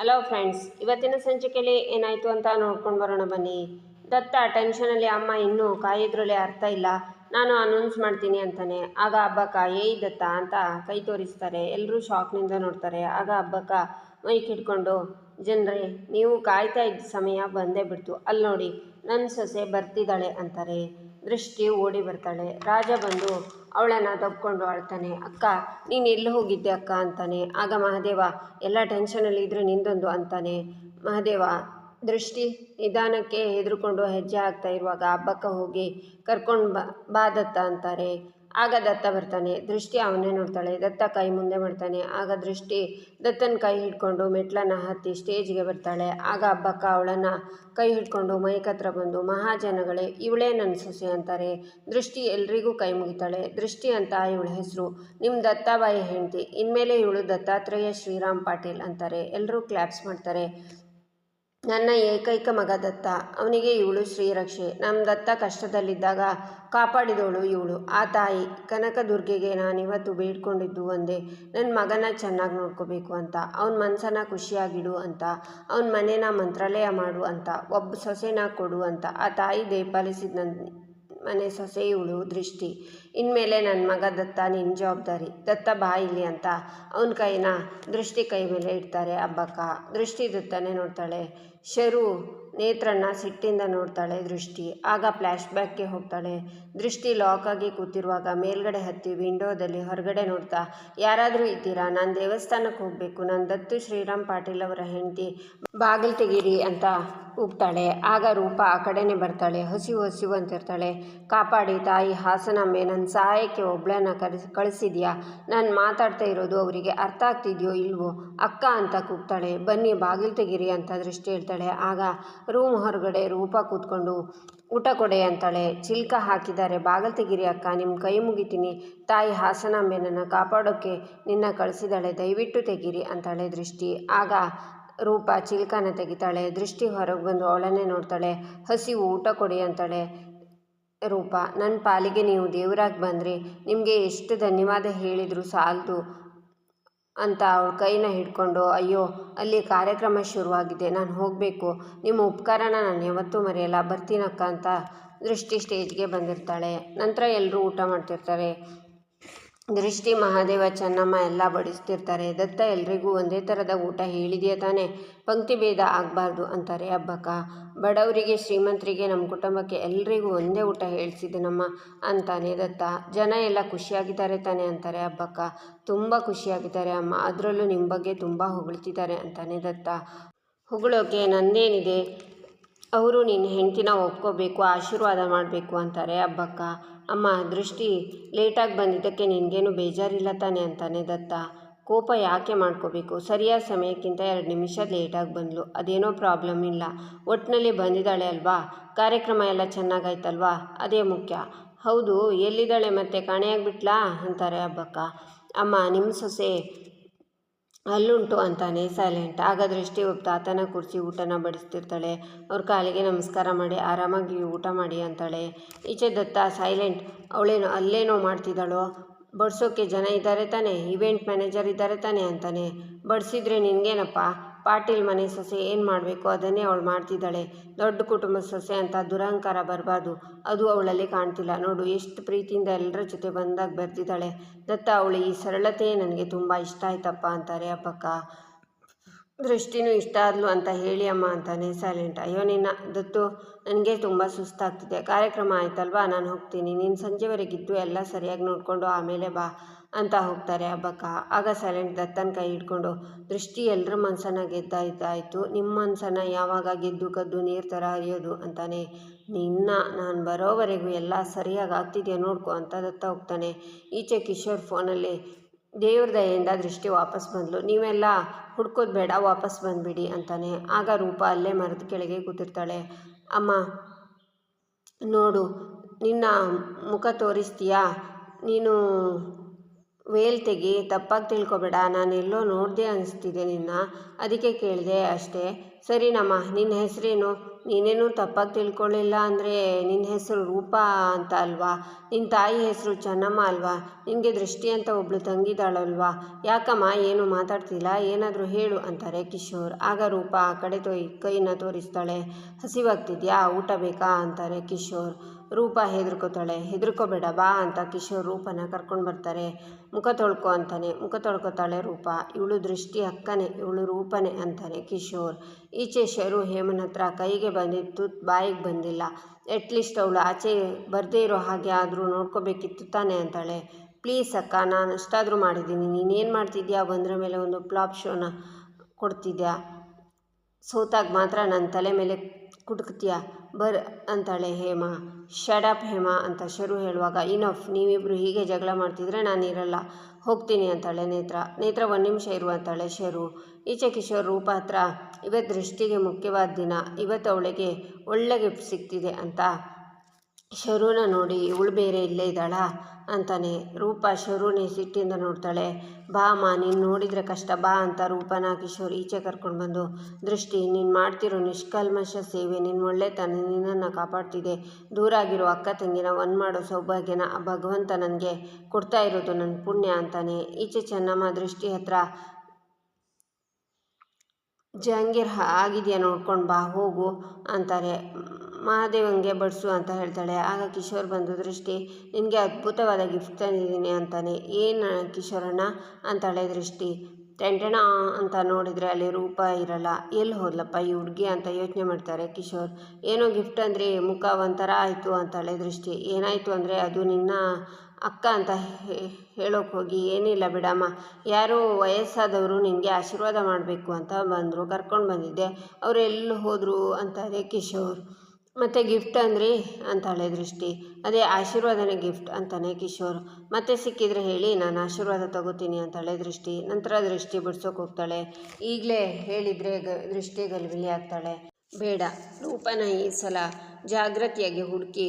Hello friends ಇವತ್ತಿನ ಸಂಚಿಕೆಯಲ್ಲಿ ಏನಾಯಿತು ಅಂತ ನೋಡ್ಕೊಂಡು ಬರೋಣ ಬನ್ನಿ. ದತ್ತ ಟೆನ್ಷನಲ್ಲಿ ಅಮ್ಮ ಇನ್ನೂ ಕಾಯಿದ್ರಲ್ಲಿ ಅರ್ಥ ಇಲ್ಲ. ನಾನು ಅನೌನ್ಸ್ ಮಾಡ್ತೀನಿ ಅಂತಾನೆ. ಆಗ ಹಬ್ಬಕ್ಕ, ಏಯ್ ದತ್ತ ಅಂತ ಕೈ ತೋರಿಸ್ತಾರೆ. ಎಲ್ಲರೂ ಶಾಕ್ನಿಂದ ನೋಡ್ತಾರೆ. ಆಗ ಹಬ್ಬಕ್ಕ ಮೈಕ್ ಹಿಡ್ಕೊಂಡು ಜನರೇ, ನೀವು ಕಾಯ್ತಾ ಇದ್ದ ಸಮಯ ಬಂದೇ ಬಿಡ್ತು. ಅಲ್ಲಿ ನೋಡಿ ನನ್ನ ಸೊಸೆ ಬರ್ತಿದ್ದಾಳೆ ಅಂತಾರೆ. ದೃಷ್ಟಿ ಓಡಿ ಬರ್ತಾಳೆ. ರಾಜ ಬಂದು, ಅವಳನ್ನು ತಬ್ಕೊಂಡು ಅಳ್ತಾನೆ ಅಕ್ಕ, ನೀನು ಎಲ್ಲಿ ಹೋಗಿದ್ದೆ ಅಕ್ಕ? ಅಂತಾನೆ. ಆಗ ಮಹಾದೇವ, ಎಲ್ಲ ಟೆನ್ಷನಲ್ಲಿ ಇದ್ರೆ ನಿಂದೊಂದು ಅಂತಾನೆ. ಮಹಾದೇವ, ದೃಷ್ಟಿ, ನಿಧಾನಕ್ಕೆ ಹೆದರ್ಕೊಂಡು ಹೆಜ್ಜೆ ಹಾಕ್ತಾ ಇರುವಾಗ ಹಬ್ಬಕ್ಕೆ ಹೋಗಿ ಕರ್ಕೊಂಡು ಬಾ, ಬಾದತ್ತ ಅಂತಾರೆ. ಆಗ ದತ್ತ ಬರ್ತಾನೆ. ದೃಷ್ಟಿ ಅವನೇ ನೋಡ್ತಾಳೆ. ದತ್ತ ಕೈ ಮುಂದೆ ಮಾಡ್ತಾನೆ. ಆಗ ದೃಷ್ಟಿ ದತ್ತನ ಕೈ ಹಿಡ್ಕೊಂಡು ಮೆಟ್ಲನ್ನು ಹತ್ತಿ ಸ್ಟೇಜ್ಗೆ ಬರ್ತಾಳೆ. ಆಗ ಹಬ್ಬಕ್ಕ ಅವಳನ್ನು ಕೈ ಹಿಡ್ಕೊಂಡು ಮೈಕ್ ಹತ್ರ ಬಂದು, ಮಹಾಜನಗಳೇ, ಇವಳೇ ನನ್ನ ಸೊಸೆ ಅಂತಾರೆ. ದೃಷ್ಟಿ ಎಲ್ರಿಗೂ ಕೈ ಮುಗಿತಾಳೆ. ದೃಷ್ಟಿ ಅಂತ ಇವಳ ಹೆಸರು. ನಿಮ್ಮ ದತ್ತಾಬಾಯಿ ಹೆಂಡತಿ. ಇನ್ಮೇಲೆ ಇವಳು ದತ್ತಾತ್ರೇಯ ಶ್ರೀರಾಮ್ ಪಾಟೀಲ್ ಅಂತಾರೆ. ಎಲ್ಲರೂ ಕ್ಲ್ಯಾಪ್ಸ್ ಮಾಡ್ತಾರೆ. ನನ್ನ ಏಕೈಕ ಮಗ ದತ್ತ. ಅವನಿಗೆ ಇವಳು ಶ್ರೀರಕ್ಷೆ. ನಮ್ಮ ದತ್ತ ಕಷ್ಟದಲ್ಲಿದ್ದಾಗ ಕಾಪಾಡಿದವಳು ಇವಳು. ಆ ತಾಯಿ, ಕನಕದುರ್ಗೆಗೆ ನಾನಿವತ್ತು ಬೇಡ್ಕೊಂಡಿದ್ದು ಒಂದೇ. ನನ್ನ ಮಗನ ಚೆನ್ನಾಗಿ ನೋಡ್ಕೋಬೇಕು ಅಂತ. ಅವನ ಮನಸ್ಸನ್ನ ಖುಷಿಯಾಗಿಡು ಅಂತ. ಅವನ ಮನೇನ ಮಂತ್ರಾಲಯ ಮಾಡು ಅಂತ. ಒಬ್ಬ ಸೊಸೆನ ಕೊಡು ಅಂತ. ಆ ತಾಯಿ ದಯಪಾಲಿಸಿದ ನನ್ನ ಮನೆ ಸೊಸೆ ಇವಳು ದೃಷ್ಟಿ. ಇನ್ಮೇಲೆ ನನ್ನ ಮಗ ದತ್ತ ನಿನ್ನ ಜವಾಬ್ದಾರಿ. ದತ್ತ ಬಾ ಇಲ್ಲಿ ಅಂತ ಅವನ ಕೈನ ದೃಷ್ಟಿ ಕೈ ಮೇಲೆ ಇಡ್ತಾರೆ. ಅಬ್ಬಕ್ಕ, ದೃಷ್ಟಿ ದತ್ತನೇ ನೋಡ್ತಾಳೆ. ಶರು ನೇತ್ರನ್ನ ಸಿಟ್ಟಿಂದ ನೋಡ್ತಾಳೆ ದೃಷ್ಟಿ. ಆಗ ಫ್ಲ್ಯಾಶ್ ಬ್ಯಾಕ್ಗೆ ಹೋಗ್ತಾಳೆ. ದೃಷ್ಟಿ ಲಾಕ್ ಆಗಿ ಕೂತಿರುವಾಗ ಮೇಲ್ಗಡೆ ಹತ್ತಿ ವಿಂಡೋದಲ್ಲಿ ಹೊರಗಡೆ ನೋಡ್ತಾ, ಯಾರಾದರೂ ಇದ್ದೀರಾ? ನಾನು ದೇವಸ್ಥಾನಕ್ಕೆ ಹೋಗಬೇಕು. ನಾನು ದತ್ತು ಶ್ರೀರಾಮ್ ಪಾಟೀಲ್ ಅವರ ಹೆಂಡತಿ. ಬಾಗಿಲು ತೆಗೀರಿ ಅಂತ ಕೂಗ್ತಾಳೆ ಆಗ ರೂಪ ಆ ಕಡೆನೇ ಬರ್ತಾಳೆ. ಹಸಿವು ಹಸಿವು ಅಂತಿರ್ತಾಳೆ. ಕಾಪಾಡಿ ತಾಯಿ ಹಾಸನಮ್ಮೆ ನನ್ನ ಸಹಾಯಕ್ಕೆ ಒಬ್ಳನ್ನ ಕರೆಸಿ, ಕಳಿಸಿದ್ಯಾ? ನಾನು ಮಾತಾಡ್ತಾ ಇರೋದು ಅವರಿಗೆ ಅರ್ಥ ಆಗ್ತಿದೆಯೋ ಇಲ್ವೋ? ಅಕ್ಕ ಅಂತ ಕೂಗ್ತಾಳೆ. ಬನ್ನಿ, ಬಾಗಿಲು ತೆಗೀರಿ ಅಂತ ದೃಷ್ಟಿ ಹೇಳ್ತಾಳೆ. ಆಗ ರೂಮ್ ಹೊರಗಡೆ ರೂಪ ಕೂತ್ಕೊಂಡು, ಊಟ ಕೊಡೆ ಅಂತಾಳೆ. ಚಿಲ್ಕ ಹಾಕಿದ್ದಾರೆ. ಬಾಗಿಲು ತೆಗೀರಿ ಅಕ್ಕ ನಿಮ್ಮ ಕೈ ಮುಗಿತೀನಿ. ತಾಯಿ ನನ್ನ ಕಾಪಾಡೋಕ್ಕೆ ನಿನ್ನ ಕಳಿಸಿದಾಳೆ. ದಯವಿಟ್ಟು ತೆಗೀರಿ ಅಂತಾಳೆ ದೃಷ್ಟಿ. ಆಗ ರೂಪ ಚಿಲ್ಕನ ತೆಗಿತಾಳೆ. ದೃಷ್ಟಿ ಹೊರಗೆ ಬಂದು ಅವಳನ್ನೇ ನೋಡ್ತಾಳೆ. ಹಸಿವು ಊಟ ಕೊಡಿ ಅಂತಾಳೆ ರೂಪ. ನನ್ನ ಪಾಲಿಗೆ ನೀವು ದೇವರಾಗಿ ಬಂದ್ರಿ. ನಿಮಗೆ ಎಷ್ಟು ಧನ್ಯವಾದ ಹೇಳಿದರೂ ಸಾಲದು. ಅಂತ ಅವಳ ಕೈನ ಹಿಡ್ಕೊಂಡು, ಅಯ್ಯೋ, ಅಲ್ಲಿ ಕಾರ್ಯಕ್ರಮ ಶುರುವಾಗಿದೆ, ನಾನು ಹೋಗಬೇಕು. ನಿಮ್ಮ ಉಪಕಾರನ ನಾನು ಯಾವತ್ತೂ ಮರೆಯಲ್ಲ. ಬರ್ತೀನಕ್ಕ ಅಂತ ದೃಷ್ಟಿ ಸ್ಟೇಜ್ಗೆ ಬಂದಿರ್ತಾಳೆ. ನಂತರ ಎಲ್ಲರೂ ಊಟ ಮಾಡ್ತಿರ್ತಾರೆ. ದೃಷ್ಟಿ ಮಹಾದೇವ ಚೆನ್ನಮ್ಮ ಎಲ್ಲ ಬಡಿಸ್ತಿರ್ತಾರೆ. ದತ್ತ ಎಲ್ರಿಗೂ ಒಂದೇ ಥರದ ಊಟ ಹೇಳಿದೆಯಾ ತಾನೇ? ಪಂಕ್ತಿ ಭೇದ ಆಗಬಾರ್ದು ಅಂತಾರೆ ಹಬ್ಬಕ್ಕ. ಬಡವರಿಗೆ, ಶ್ರೀಮಂತರಿಗೆ ನಮ್ಮ ಕುಟುಂಬಕ್ಕೆ ಎಲ್ರಿಗೂ ಒಂದೇ ಊಟ ಹೇಳಿಸಿದೆನಮ್ಮ ಅಂತಾನೆ ದತ್ತ. ಜನ ಎಲ್ಲ ಖುಷಿಯಾಗಿದ್ದಾರೆ ತಾನೆ ಅಂತಾರೆ ಹಬ್ಬಕ್ಕ. ತುಂಬ ಖುಷಿಯಾಗಿದ್ದಾರೆ ಅಮ್ಮ. ಅದರಲ್ಲೂ ನಿಮ್ಮ ಬಗ್ಗೆ ತುಂಬ ಹೊಗಳ್ತಿದ್ದಾರೆ ಅಂತಾನೆ ದತ್ತ. ಹೊಗಳೋಕೆ ನಂದೇನಿದೆ? ಅವರು ನಿನ್ನ ಹೆಂಡ್ತಿನ ಒಪ್ಕೋಬೇಕು, ಆಶೀರ್ವಾದ ಮಾಡಬೇಕು ಅಂತಾರೆ ಹಬ್ಬಕ್ಕ. ಅಮ್ಮ, ದೃಷ್ಟಿ, ಲೇಟಾಗಿ ಬಂದಿದ್ದಕ್ಕೆ ನಿನಗೇನು ಬೇಜಾರಿಲ್ಲ ತಾನೆ ಅಂತಾನೆ ದತ್ತ. ಕೋಪ ಯಾಕೆ ಮಾಡ್ಕೋಬೇಕು? ಸರಿಯಾದ ಸಮಯಕ್ಕಿಂತ ಎರಡು ನಿಮಿಷ ಲೇಟಾಗಿ ಬಂದಳು ಅದೇನೋ ಪ್ರಾಬ್ಲಮ್ ಇಲ್ಲ. ಒಟ್ಟಿನಲ್ಲಿ ಬಂದಿದ್ದಾಳೆ ಅಲ್ವಾ? ಕಾರ್ಯಕ್ರಮ ಎಲ್ಲ ಚೆನ್ನಾಗಾಯ್ತಲ್ವಾ? ಅದೇ ಮುಖ್ಯ. ಹೌದು, ಎಲ್ಲಿದ್ದಾಳೆ ಮತ್ತೆ? ಕಾಣೆಯಾಗಿಬಿಟ್ಲಾ? ಅಂತಾರೆ ಹಬ್ಬಕ್ಕ ಅಮ್ಮ, ನಿಮ್ಮ ಸೊಸೆ ಅಲ್ಲುಂಟು ಅಂತಾನೆ ಸೈಲೆಂಟ್ ಆಗ ದೃಷ್ಟಿ ಒಬ್ಬ ತಾತನ ಕೂರಿಸಿ ಊಟನ ಬಡಿಸ್ತಿರ್ತಾಳೆ. ಅವ್ರ ಕಾಲಿಗೆ ನಮಸ್ಕಾರ ಮಾಡಿ, ಆರಾಮಾಗಿ ಊಟ ಮಾಡಿ ಅಂತಾಳೆ. ಈಚೆ ದತ್ತ ಸೈಲೆಂಟ್ ಅವಳೇನು ಅಲ್ಲೇನೋ ಮಾಡ್ತಿದ್ದಾಳೋ. ಬಡ್ಸೋಕ್ಕೆ ಜನ ಇದ್ದಾರೆ ತಾನೆ ಇವೆಂಟ್ ಮ್ಯಾನೇಜರ್ ಇದ್ದಾರೆ ತಾನೆ ಅಂತಾನೆ. ಬಡಿಸಿದ್ರೆ ನಿನಗೇನಪ್ಪ? ಪಾಟೀಲ್ ಮನೆ ಸೊಸೆ ಏನು ಮಾಡಬೇಕು? ಅದನ್ನೇ ಅವಳು ಮಾಡ್ತಿದ್ದಾಳೆ. ದೊಡ್ಡ ಕುಟುಂಬದ ಸೊಸೆ ಅಂತ ದುರಹಂಕಾರ ಬರಬಾರ್ದು. ಅದು ಅವಳಲ್ಲಿ ಕಾಣ್ತಿಲ್ಲ. ನೋಡು, ಎಷ್ಟು ಪ್ರೀತಿಯಿಂದ ಎಲ್ಲರ ಜೊತೆ ಬಂದಾಗ ಬರ್ತಿದ್ದಾಳೆ. ದತ್ತ, ಅವಳು ಈ ಸರಳತೆ ನನಗೆ ತುಂಬ ಇಷ್ಟ ಆಯ್ತಪ್ಪ ಅಂತಾರೆ ಅಪ್ಪಕ್ಕ. ದೃಷ್ಟಿನೂ ಇಷ್ಟ ಆದ್ಲು ಅಂತ ಹೇಳಿ ಅಮ್ಮ ಅಂತಾನೆ ಸೈಲೆಂಟ್ ಅಯ್ಯೋ ನಿನ್ನ ದತ್ತು, ನನಗೆ ತುಂಬ ಸುಸ್ತಾಗ್ತಿದೆ. ಕಾರ್ಯಕ್ರಮ ಆಯ್ತಲ್ವಾ? ನಾನು ಹೋಗ್ತೀನಿ. ನೀನು ಸಂಜೆವರೆಗಿದ್ದು ಎಲ್ಲ ಸರಿಯಾಗಿ ನೋಡಿಕೊಂಡು ಆಮೇಲೆ ಬಾ ಅಂತ ಹೋಗ್ತಾರೆ ಹಬ್ಬಕ್ಕ. ಆಗ ಸೈಲೆಂಟ್ ದತ್ತನ ಕೈ ಹಿಡ್ಕೊಂಡು, ದೃಷ್ಟಿ ಎಲ್ಲರ ಮನಸ್ಸನ್ನು ಗೆದ್ದಾಯ್ತಾಯಿತು ನಿಮ್ಮ ಮನಸ್ಸನ್ನು ಯಾವಾಗ ಗೆದ್ದು ಕದ್ದು ನೀರು ಥರ ಹರಿಯೋದು ಅಂತಾನೆ. ನಿನ್ನ ನಾನು ಬರೋವರೆಗೂ ಎಲ್ಲ ಸರಿಯಾಗಿ ಆಗ್ತಿದೆಯಾ ನೋಡ್ಕೊ ಅಂತ ದತ್ತ ಹೋಗ್ತಾನೆ. ಈಚೆ ಕಿಶೋರ್ ಫೋನಲ್ಲಿ ದೇವ್ರ ದಯೆಯಿಂದ ದೃಷ್ಟಿ ವಾಪಸ್ ಬಂದಳು ನೀವೆಲ್ಲ ಹುಡ್ಕೋದು ಬೇಡ, ವಾಪಸ್ ಬಂದುಬಿಡಿ ಅಂತಾನೆ. ಆಗ ರೂಪ ಅಲ್ಲೇ ಮರದ ಕೆಳಗೆ ಕೂತಿರ್ತಾಳೆ. ಅಮ್ಮ, ನೋಡು, ನಿನ್ನ ಮುಖ ತೋರಿಸ್ತೀಯಾ? ನೀನು ವೇಲ್ ತೆಗಿ, ತಪ್ಪಾಗಿ ತಿಳ್ಕೊಬೇಡ. ನಾನು ಎಲ್ಲೋ ನೋಡಿದೆ ಅನಿಸ್ತಿದೆ ನಿನ್ನ. ಅದಕ್ಕೆ ಕೇಳಿದೆ ಅಷ್ಟೇ. ಸರಿನಮ್ಮ ನಿನ್ನ ಹೆಸರೇನು? ನೀನೇನು ತಪ್ಪಾಗಿ ತಿಳ್ಕೊಳ್ಳಿಲ್ಲ ಅಂದರೆ ನಿನ್ನ ಹೆಸರು ರೂಪಾ ಅಂತ ಅಲ್ವಾ? ನಿನ್ನ ತಾಯಿ ಹೆಸರು ಚೆನ್ನಮ್ಮ ಅಲ್ವಾ? ನಿನಗೆ ದೃಷ್ಟಿ ಅಂತ ಒಬ್ಳು ತಂಗಿದಾಳಲ್ವಾ? ಯಾಕಮ್ಮ ಏನು ಮಾತಾಡ್ತಿಲ್ಲ? ಏನಾದರೂ ಹೇಳು ಅಂತಾರೆ ಕಿಶೋರ್. ಆಗ ರೂಪಾ ಆ ಕಡೆ ತೋಯ್ ಕೈನ ತೋರಿಸ್ತಾಳೆ. ಹಸಿವಾಗ್ತಿದ್ಯಾ? ಊಟ ಬೇಕಾ? ಅಂತಾರೆ ಕಿಶೋರ್. ರೂಪಾ ಹೆದರ್ಕೋತಾಳೆ. ಹೆದರ್ಕೋಬೇಡ, ಬಾ ಅಂತ ಕಿಶೋರ್ ರೂಪನ ಕರ್ಕೊಂಡು ಬರ್ತಾರೆ. ಮುಖ ತೊಳ್ಕೊ ಅಂತಾನೆ. ಮುಖ ತೊಳ್ಕೊತಾಳೆ ರೂಪ. ಇವಳು ದೃಷ್ಟಿ ಅಕ್ಕನೆ, ಇವಳು ರೂಪನೇ ಅಂತಾನೆ ಕಿಶೋರ್. ಈಚೆ ಶರು ಹೇಮನ ಹತ್ರ ಕೈಗೆ ಬಂದಿತ್ತು, ಬಾಯಿಗೆ ಬಂದಿಲ್ಲ. ಅಟ್ಲೀಸ್ಟ್ ಅವಳು ಆಚೆ ಬರದೇ ಇರೋ ಹಾಗೆ ಆದರೂ ನೋಡ್ಕೋಬೇಕಿತ್ತು ತಾನೆ ಅಂತಾಳೆ. ಪ್ಲೀಸ್ ಅಕ್ಕ, ನಾನು ಅಷ್ಟಾದರೂ ಮಾಡಿದ್ದೀನಿ. ನೀನೇನು ಮಾಡ್ತಿದ್ಯಾ? ಬಂದ್ರ ಮೇಲೆ ಒಂದು ಪ್ಲಾಪ್ ಶೋನ ಕೊಡ್ತಿದ್ಯಾ? ಸೋತಾಗ ಮಾತ್ರ ನನ್ನ ತಲೆ ಮೇಲೆ ಕುಟುಕ್ತೀಯ ಬರ್ ಅಂತಾಳೆ ಹೇಮ. ಶಡಪ್ ಹೇಮ ಅಂತ ಶರು ಹೇಳುವಾಗ ಇನಫ್ ನೀವಿಬ್ಬರು ಹೀಗೆ ಜಗಳ ಮಾಡ್ತಿದ್ರೆ ನಾನು ಇರಲ್ಲ. ಹೋಗ್ತೀನಿ ಅಂತಾಳೆ ನೇತ್ರ. ನೇತ್ರ, ಒಂದು ನಿಮಿಷ ಇರು ಅಂತಾಳೆ ಶರು. ಈಚೆ ಕಿಶೋರ್ ರೂಪ ಹತ್ರ, ಇವತ್ತು ದೃಷ್ಟಿಗೆ ಮುಖ್ಯವಾದ ದಿನ. ಇವತ್ತು ಅವಳಿಗೆ ಒಳ್ಳೆ ಗಿಫ್ಟ್ ಸಿಗ್ತಿದೆ ಅಂತ ಶರುನ ನೋಡಿ, ಇವಳು ಬೇರೆ ಇಲ್ಲೇ ಇದ್ದಾಳ? ಅಂತಾನೆ. ರೂಪ ಶರುನಿ ಸಿಟ್ಟಿಂದ ನೋಡ್ತಾಳೆ. ಬಾ ಅಮ್ಮ, ನೀನು ನೋಡಿದರೆ ಕಷ್ಟ. ಬಾ ಅಂತ ರೂಪನ ಕಿಶೋರ್ ಈಚೆ ಕರ್ಕೊಂಡು ಬಂದು, ದೃಷ್ಟಿ, ನೀನು ಮಾಡ್ತಿರೋ ನಿಷ್ಕಲ್ಮಶ ಸೇವೆ ನಿನ್ನ ಒಳ್ಳೆತನ ನಿನ್ನನ್ನು ಕಾಪಾಡ್ತಿದೆ. ದೂರಾಗಿರೋ ಅಕ್ಕ ತಂಗಿನ ಒಂದು ಮಾಡೋ ಸೌಭಾಗ್ಯನ ಭಗವಂತ ನನಗೆ ಕೊಡ್ತಾ ಇರೋದು ನನ್ನ ಪುಣ್ಯ ಅಂತಾನೆ. ಈಚೆ ಚೆನ್ನಮ್ಮ ದೃಷ್ಟಿ ಹತ್ರ ಜಹಾಂಗೀರ್ ಆಗಿದೆಯಾ ನೋಡ್ಕೊಂಡು ಬಾ, ಹೋಗು ಅಂತಾರೆ. ಮಹಾದೇವಂಗೆ ಬಡಿಸು ಅಂತ ಹೇಳ್ತಾಳೆ. ಆಗ ಕಿಶೋರ್ ಬಂದು, ದೃಷ್ಟಿ, ನಿನಗೆ ಅದ್ಭುತವಾದ ಗಿಫ್ಟ್ ತಂದಿದ್ದೀನಿ ಅಂತಾನೆ. ಏನು ಕಿಶೋರಣ್ಣ ಅಂತಾಳೆ ದೃಷ್ಟಿ. ಟೆಂಟಣ ಅಂತ ನೋಡಿದರೆ ಅಲ್ಲಿ ರೂಪ ಇರಲ್ಲ. ಎಲ್ಲಿ ಹೋದ್ಲಪ್ಪ ಈ ಹುಡುಗಿ ಅಂತ ಯೋಚನೆ ಮಾಡ್ತಾರೆ ಕಿಶೋರ್. ಏನೋ ಗಿಫ್ಟ್ ಅಂದರೆ ಮುಖ ಒಂಥರ ಆಯಿತು ಅಂತಾಳೆ ದೃಷ್ಟಿ. ಏನಾಯಿತು ಅಂದರೆ ಅದು ನಿನ್ನ ಅಕ್ಕ ಅಂತ ಹೇಳೋಕೆ ಹೋಗಿ, ಏನಿಲ್ಲ ಬಿಡಮ್ಮ, ಯಾರು ವಯಸ್ಸಾದವರು ನಿನಗೆ ಆಶೀರ್ವಾದ ಮಾಡಬೇಕು ಅಂತ ಬಂದರು, ಕರ್ಕೊಂಡು ಬಂದಿದ್ದೆ. ಅವರು ಎಲ್ಲಿ ಹೋದರು ಅಂತಾರೆ ಕಿಶೋರ್. ಮತ್ತು ಗಿಫ್ಟ್ ಅಂದ್ರಿ ಅಂತಾಳೆ ದೃಷ್ಟಿ. ಅದೇ ಆಶೀರ್ವಾದನೇ ಗಿಫ್ಟ್ ಅಂತಾನೆ ಕಿಶೋರ್. ಮತ್ತೆ ಸಿಕ್ಕಿದ್ರೆ ಹೇಳಿ, ನಾನು ಆಶೀರ್ವಾದ ತಗೋತೀನಿ ಅಂತಾಳೆ ದೃಷ್ಟಿ. ನಂತರ ದೃಷ್ಟಿ ಬಿಡ್ಸೋಕೆ ಹೋಗ್ತಾಳೆ. ಈಗಲೇ ಹೇಳಿದರೆ ಗ, ದೃಷ್ಟಿ ಗಲಿಬಿಲಿ ಆಗ್ತಾಳೆ. ಬೇಡ, ರೂಪನ ಈ ಸಲ ಜಾಗ್ರತೆಯಾಗಿ ಹುಡುಕಿ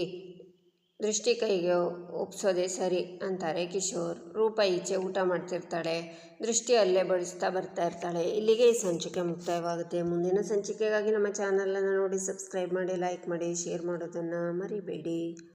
ದೃಷ್ಟಿ ಕೈಗೆ ಒಪ್ಸೋದೇ ಸರಿ ಅಂತಾರೆ ಕಿಶೋರ್. ರೂಪ ಈಚೆ ಊಟ ಮಾಡ್ತಿರ್ತಾಳೆ. ದೃಷ್ಟಿ ಅಲ್ಲೇ ಬಡಿಸ್ತಾ ಬರ್ತಾ ಇರ್ತಾಳೆ. ಇಲ್ಲಿಗೆ ಈ ಸಂಚಿಕೆ ಮುಕ್ತಾಯವಾಗುತ್ತೆ. ಮುಂದಿನ ಸಂಚಿಕೆಗಾಗಿ ನಮ್ಮ ಚಾನಲನ್ನು ನೋಡಿ, ಸಬ್ಸ್ಕ್ರೈಬ್ ಮಾಡಿ, ಲೈಕ್ ಮಾಡಿ, ಶೇರ್ ಮಾಡೋದನ್ನು ಮರಿಬೇಡಿ.